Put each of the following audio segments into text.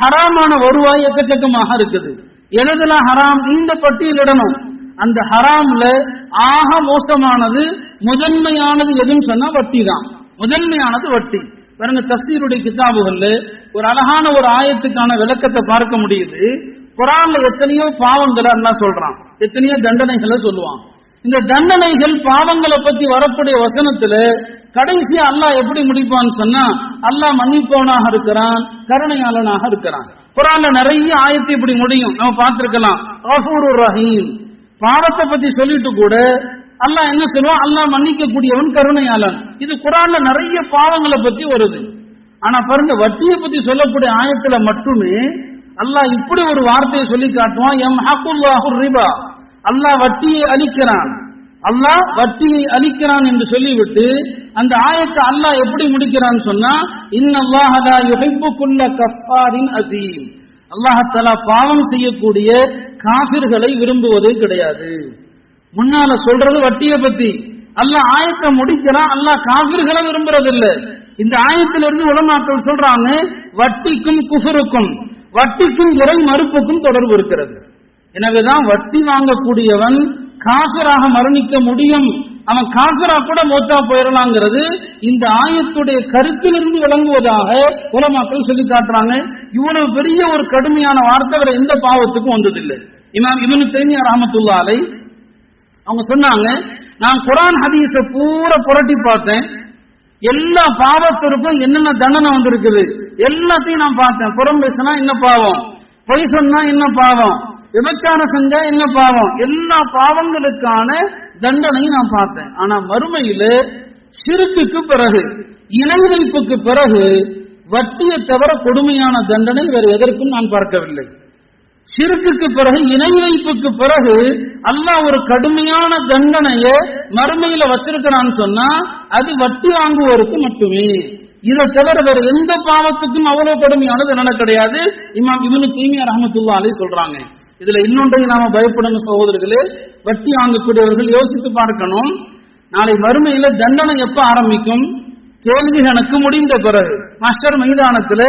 ஹராமான வருவாய் எக்கச்சக்கமாக இருக்குது. எதுலாம் ஹராம் இந்த பட்டியலிடணும். அந்த ஹராம்ல ஆக மோசமானது முதன்மையானது எதுன்னு சொன்னா வட்டி தான். முதன்மையானது வட்டி. பாருங்க தஸ்தீருடைய கிதாபுகள்ல ஒரு அழகான ஒரு ஆயத்துக்கான விளக்கத்தை பார்க்க முடியுது. குரான்ல எத்தனையோ பாவங்களை அல்லாஹ் சொல்றான். எத்தனையோ தண்டனைகளை சொல்லுவான். இந்த தண்டனைகள் பாவங்களை பத்தி வரக்கூடிய வசனத்துல கடைசியா அல்லாஹ் எப்படி முடிப்பான்னு சொன்னா அல்லாஹ் மன்னிப்பவனாக இருக்கிறான் கருணையாளனாக இருக்கிறான். குரான்ல நிறைய ஆயத்தை இப்படி முடியும். நம்ம பார்த்திருக்கலாம். ரஹீம். பாவத்தை பத்தி சொல்லிட்டு கூட அல்லாஹ் என்ன சொல்லுவான்? அல்லாஹ் மன்னிக்க கூடியவன் கருணையாளன். இது குரான்ல நிறைய பாவங்களை பத்தி வருது. ஆனா பாருங்க வட்டியை பத்தி சொல்லக்கூடிய ஆயத்துல மட்டுமே அல்லாஹ் இப்படி ஒரு வார்த்தையை சொல்லி காட்டுவான். எம் ஹக்குல்லாஹு ரிபா. அல்லாஹ் வட்டியை அழிக்கிறான் அல்லாஹ் வட்டியை அளிக்கிறான் என்று சொல்லிவிட்டு அந்த ஆயத்தை அல்லாஹ் எப்படி முடிக்கிறான் சொன்னா இன்னல்லாஹ லா கஃபாரின் அதீம் அல்லாஹ் பாவம் செய்யக்கூடிய காபிர்களை விரும்புவதே கிடையாது. முன்னால சொல்றது வட்டியை பத்தி. அல்லாஹ் ஆயத்தை முடிக்கிறான் அல்லாஹ் காபிர்களை விரும்புறது இல்ல இந்த ஆயத்திலிருந்து உலமாக்கள் சொல்றாங்க வட்டிக்கும் குஃபருக்கும் வட்டிக்கும் இறை மறுப்புக்கும் தொடர்பு இருக்கிறது. எனவேதான் வட்டி வாங்கக்கூடியவன் காசராக மரணிக்க முடியும். அவன் காசரா கூட மோத்தா போயிடலாங்கிறது இந்த ஆயத்துடைய கருத்திலிருந்து விளங்குவதாக உலமாக்கள் சொல்லி காட்டுறாங்க. இவ்வளவு பெரிய ஒரு கடுமையான வார்த்தை வேற எந்த பாவத்துக்கும் வந்ததில்லை. இமாம் இவனு தெரிஞ்ச ரஹமத்துல்லாலை அவங்க சொன்னாங்க நான் குரான் ஹதீஸ பூரா புரட்டி பார்த்தேன். எல்லா பாவத்திற்கும் என்னென்ன தண்டனை வந்திருக்குது? எல்லாத்தையும் நான் பார்த்தேன். புறம் பேசினா என்ன பாவம்? பொய் சொன்னா என்ன பாவம்? விபச்சாரம் செஞ்சா என்ன பாவம்? எல்லா பாவங்களுக்கான தண்டனையும் நான் பார்த்தேன். ஆனா மறுமையில சிறுக்குக்கு பிறகு இணை வைப்புக்கு பிறகு வட்டியை தவிர கொடுமையான தண்டனை வேறு எதற்கும் நான் பார்க்கவில்லை. சிறுக்குக்கு பிறகு இணை வைப்புக்கு பிறகு அல்லா ஒரு கடுமையான தண்டனைய மறுமையில வச்சிருக்கிறான்னு சொன்னா அது வட்டி வாங்குவோருக்கு மட்டுமே. இதை தவிர வேற எந்த பாவத்துக்கும் அவ்வளவு கடுமையானது என்னென்ன கிடையாது. இமாம் இவனு தீமியா ரஹமத்துல்லா அலி சொல்றாங்க. இதுல இன்னொன்றையும் நாம பயப்படணும் சகோதரர்களே வட்டி வாங்கக்கூடியவர்கள் யோசித்து பார்க்கணும். நாளை வறுமையில தண்டனை எப்ப ஆரம்பிக்கும்? கேள்வி கணக்கு முடிந்த பிறகு. மாஸ்டர் மைதானத்துல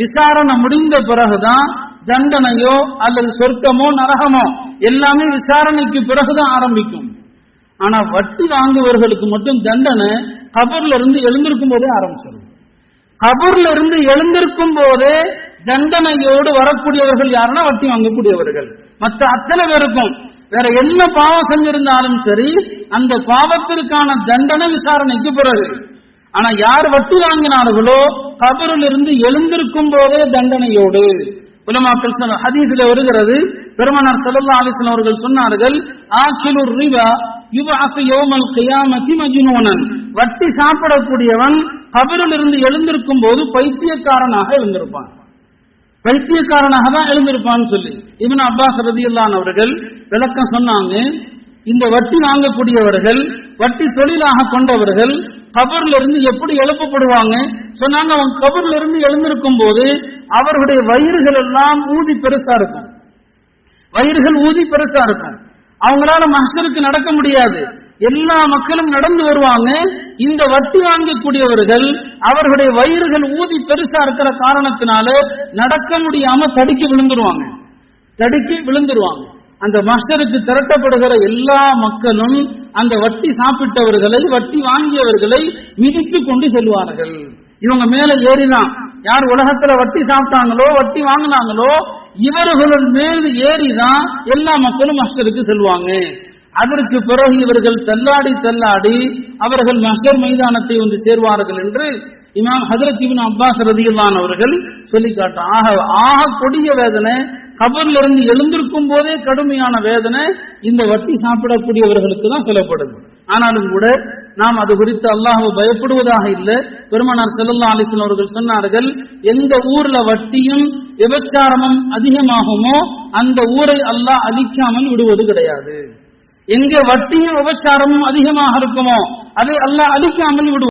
விசாரணை முடிந்த பிறகுதான் தண்டனையோ அல்லது சொர்க்கமோ நரகமோ எல்லாமே விசாரணைக்கு பிறகுதான் ஆரம்பிக்கும். ஆனா வட்டி வாங்குவர்களுக்கு மட்டும் தண்டனை கபர்ல இருந்து எழுந்திருக்கும் போதே ஆரம்பிச்சிடும். கபர்ல இருந்து எழுந்திருக்கும் போதே தண்டனையோடு வரக்கூடியவர்கள் யாருன்னா வட்டி வாங்கக்கூடியவர்கள். மற்ற அத்தனை பேருக்கும். வேற என்ன பாவம் செஞ்சிருந்தாலும் சரி அந்த பாவத்திற்கான தண்டனை விசாரணைக்கு பிறகு. ஆனா யார் வட்டி வாங்கினார்களோ கபரில் இருந்து எழுந்திருக்கும் போதே தண்டனையோடு. உலமாக்கள் சொன்ன ஹதீஸ்ல வருகிறது பெருமனார் செல்லா அலிஸ்லாம் அவர்கள் சொன்னார்கள் ஆக்கிலுர் ரிபா யுபாஃபி யோமல் கியாமதி மஜ்னூனன். வட்டி சாப்பிடக்கூடியவன் கபரில் இருந்து எழுந்திருக்கும் போது பைத்தியக்காரனாக இருந்திருப்பான். பைத்தியக்காரனாக தான் எழுந்திருப்பான்னு சொல்லி இவன் அப்பாஸ் ரதியுல்லான் அவர்கள் விளக்கம் சொன்னாங்க. இந்த வட்டி வாங்கக்கூடியவர்கள் வட்டி தொழிலாக கொண்டவர்கள் கபர்ல இருந்து எப்படி எழுப்பப்படுவாங்க? சொன்னாங்க அவங்க கபர்ல இருந்து எழுந்திருக்கும் போது அவர்களுடைய வயிறுகள் எல்லாம் ஊதி பெருசா இருக்கும். வயிறுகள் ஊதி பெருசா இருக்கும். அவங்களால மகசருக்கு நடக்க முடியாது. எல்லா மக்களும் நடந்து வருவாங்க. இந்த வட்டி வாங்கக்கூடியவர்கள் அவர்களுடைய வயிறுகள் ஊதி பெருசா இருக்கிற காரணத்தினால நடக்க முடியாம தடுக்கி விழுந்துருவாங்க. தடுக்கி விழுந்துருவாங்க. அந்த மஸ்டருக்கு திரட்டப்படுகிற எல்லா மக்களும் அந்த வட்டி சாப்பிட்டவர்களை வட்டி வாங்கியவர்களை மிதித்து கொண்டு செல்வார்கள். இவங்க மேல ஏறிதான். யார் உலகத்துல வட்டி சாப்பிட்டாங்களோ வட்டி வாங்கினாங்களோ இவர்களுடன் மீது ஏறிதான் எல்லா மக்களும் மஸ்டருக்கு செல்வாங்க. அதற்கு பிறகு இவர்கள் தள்ளாடி தள்ளாடி அவர்கள் மஹர் மைதானத்தை வந்து சேர்வார்கள் என்று இமாம் ஹதரத் இபின் அப்பாஸ் ரதியுல்லான் அவர்கள் சொல்லி காட்டான் ஆக ஆக கொடிய வேதனை கபர்ல இருந்து எழுந்திருக்கும் போதே கடுமையான வேதனை இந்த வட்டி சாப்பிடக்கூடியவர்களுக்கு தான் சொல்லப்படுது. ஆனாலும் கூட நாம் அது குறித்து அல்லாஹ் பயப்படுவதாக இல்லை. பெருமனார் செல்லல்லா அலிஸ்லாம் அவர்கள் சொன்னார்கள் எந்த ஊர்ல வட்டியும் விபச்சாரமும் அதிகமாகுமோ அந்த ஊரை அல்லாஹ் அழிக்காமல் விடுவது கிடையாது. எங்க வட்டியும் உபச்சாரமும் அதிகமாக இருக்குமோ அதை அல்லாஹ் அழிக்காமல் விடுவோம்